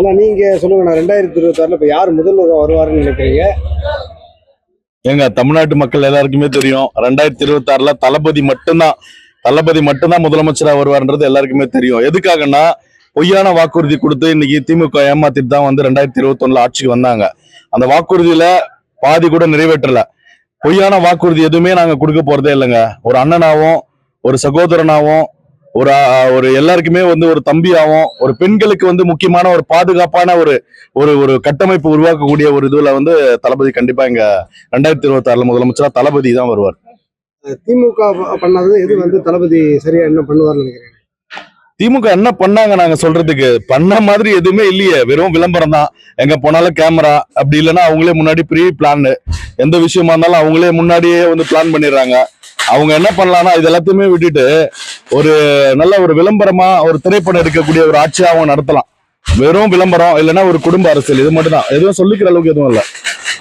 ஆனால் நீங்கள் சொல்லுங்க நான் ரெண்டாயிரத்தி இருபத்தாறுல இப்போ யார் முதல்வர் வருவாருன்னு நினைக்கிறீங்க? எங்க தமிழ்நாட்டு மக்கள் எல்லாருக்குமே தெரியும். ரெண்டாயிரத்தி இருபத்தி ஆறுல தளபதி மட்டும்தான் தளபதி மட்டும்தான் முதலமைச்சரா வருவார்ன்றது எல்லாருக்குமே தெரியும். எதுக்காகன்னா பொய்யான வாக்குறுதி கொடுத்து இன்னைக்கு திமுக ஏமாத்திட்டு தான் வந்து ரெண்டாயிரத்தி இருபத்தி ஒண்ணுல ஆட்சிக்கு வந்தாங்க. அந்த வாக்குறுதியில பாதி கூட நிறைவேற்றல. பொய்யான வாக்குறுதி எதுவுமே நாங்க கொடுக்க போறதே இல்லைங்க. ஒரு அண்ணனாவும் ஒரு சகோதரனாவும் ஒரு ஒரு எல்லாருக்குமே வந்து ஒரு தம்பியாவும் ஒரு பெண்களுக்கு வந்து முக்கியமான ஒரு பாதுகாப்பான ஒரு ஒரு ஒரு கட்டமைப்பு உருவாக்கக்கூடிய ஒரு இதுல வந்து தளபதி கண்டிப்பா இங்க ரெண்டாயிரத்தி இருபத்தி ஆறுல முதலமைச்சரா தளபதி தான் வருவார். திமுக பண்ணாதது எது வந்து தளபதி சரியா என்ன பண்ணுவார்னு நினைக்கிறீங்க? திமுக என்ன பண்ணாங்க நாங்க சொல்றதுக்கு? பண்ண மாதிரி எதுவுமே இல்லையே. வெறும் விளம்பரம் தான். எங்க போனாலும் கேமரா. அப்படி இல்லைன்னா அவங்களே முன்னாடி ப்ரீ பிளான் எந்த விஷயமா இருந்தாலும் அவங்களே முன்னாடியே வந்து பிளான் பண்ணிடுறாங்க. அவங்க என்ன பண்ணலாம்னா இது எல்லாத்தையுமே விட்டுட்டு ஒரு நல்ல ஒரு விளம்பரமா ஒரு திரைப்படம் எடுக்கக்கூடிய ஒரு ஆட்சியா அவங்க நடத்தலாம். வெறும் விளம்பரம் இல்லைன்னா ஒரு குடும்ப அரசியல் இது மட்டும் தான் எதுவும் சொல்லிக்கிற அளவுக்கு எதுவும் இல்லை.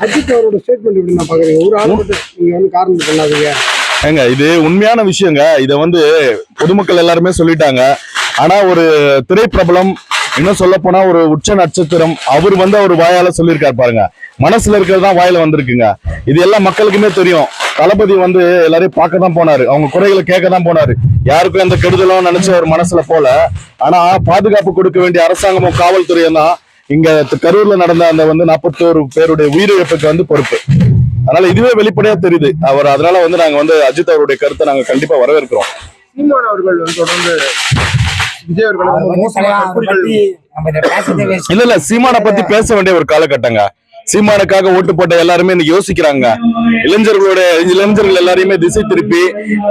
அஜித் அவரோட ஸ்டேட்மெண்ட் எப்படி நான் பாக்குறீங்க ஒரு ஆள் மட்டும் நீங்க வந்து காரணம் பண்ணாதீங்க ஏங்க இது உண்மையான விஷயங்க. இத வந்து பொதுமக்கள் எல்லாருமே சொல்லிட்டாங்க. ஆனா ஒரு திரைப்பிரபலம் இன்னும் சொல்ல போனா ஒரு உச்ச நட்சத்திரம் அவர் வந்து அவர் வாயால சொல்லியிருக்காரு பாருங்க. மனசுல இருக்கிறது தான் வாயில வந்திருக்குங்க. இது எல்லாம் மக்களுக்குமே தெரியும். தளபதி வந்து எல்லாரையும் பார்க்க தான் போனாரு. அவங்க குறைகளை கேட்க தான் போனாரு. யாருக்கும் எந்த கெடுதலும் நினைச்ச ஒரு மனசுல போல. ஆனா பாதுகாப்பு கொடுக்க வேண்டிய அரசாங்கமும் காவல்துறையும் தான். இங்க கரூர்ல நடந்த அந்த வந்து நாற்பத்தோரு பேருடைய உயிரிழப்புக்கு வந்து பொறுப்பு. அதனால இதுவே வெளிப்படையா தெரியுது. அவர் அதனால வந்து நாங்க வந்து அஜித் அவருடைய கருத்தை நாங்க கண்டிப்பா வரவேற்கிறோம். சீமான் அவர்கள் வந்து தொடர்ந்து விஜய் அவர்களை. இல்ல இல்ல சீமானை பத்தி பேச வேண்டிய ஒரு காலகட்டங்க. சீமானுக்காக ஓட்டு போட்ட எல்லாருமே இன்னைக்கு யோசிக்கிறாங்க. இளைஞர்களோட இளைஞர்கள் எல்லாரையுமே திசை திருப்பி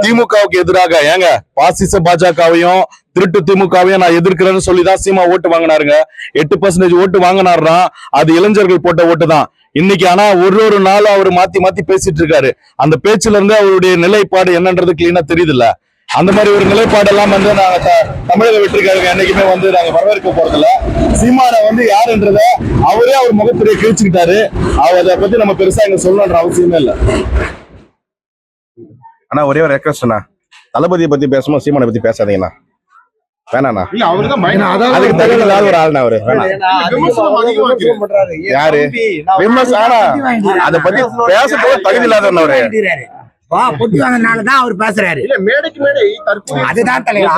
திமுகவுக்கு எதிராக ஏங்க பாசிச பாஜகவையும் திருட்டு திமுகவையும் நான் எதிர்க்கிறேன்னு சொல்லி தான் சீமா ஓட்டு வாங்கினாருங்க. எட்டு பர்சன்டேஜ் ஓட்டு வாங்கினாருன்னா அது இளைஞர்கள் போட்ட ஓட்டு தான். இன்னைக்கு ஆனா ஒரு ஒரு நாளும் அவர் மாத்தி மாத்தி பேசிட்டு இருக்காரு. அந்த பேச்சுல இருந்து அவருடைய நிலைப்பாடு என்னன்றது கிளீனா தெரியுதுல்ல. அந்த மாதிரி ஒரு நிலைப்பாடு எல்லாம் வந்து நாங்க த- தமிழக வெற்றிக்காரங்க என்னைக்குமே வந்து நாங்க வரவேற்க போறதில்ல. சீமானை வந்து யாருன்றத அவரே அவர் முகத்திரையை கிழிச்சுக்கிட்டாரு. அவர் அதை பத்தி நம்ம பெருசா இங்க சொல்லணுன்ற அவசியமே இல்ல. அண்ணா ஒரே ஒரு ரெக்வஸ்ட்ண்ணா தளபதியை பத்தி பேசும்போது சீமானை பத்தி பேசாதீங்கண்ணா. வேணாண்ணா. இல்ல அவர்தான் பயங்கர அதுக்கு தகுதி இல்லாத ஒரு ஆள்ண்ணா அவரு. யாரு? விமர்சனம் அதை பத்தி பேசக்கூட தகுதி இல்லாதவன் வா, பொட்டி வாங்கினாலதான் அவர் பேசுறாரு. இல்ல மேடைக்கு மேடை தற்போது அதுதான் தலைவா.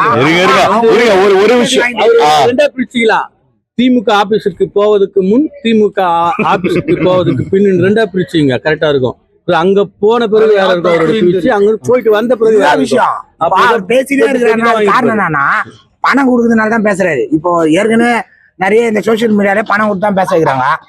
ஒரு ஒரு விஷயம். ரெண்டா பிரிச்சுக்கலாம் திமுக ஆபீஸுக்கு போவதுக்கு முன் திமுக ஆபீஸுக்கு போவதுக்கு பின் ரெண்டா பிரிச்சுங்க கரெக்டா இருக்கும். அங்க போன பிறகு வேற இருக்கும் அவரோட அங்க போயிட்டு வந்த பிறகு வேற விஷயம். அவர் பேசிட்டே இருக்கிறாருன்னா அது காரணம் என்னன்னா பணம் கொடுக்கறதுனால தான் பேசுறாரு. இப்போ ஏற்கனவே நிறைய இந்த சோசியல் மீடியால பணம் கொடுத்து தான் பேச வைக்கிறாங்க.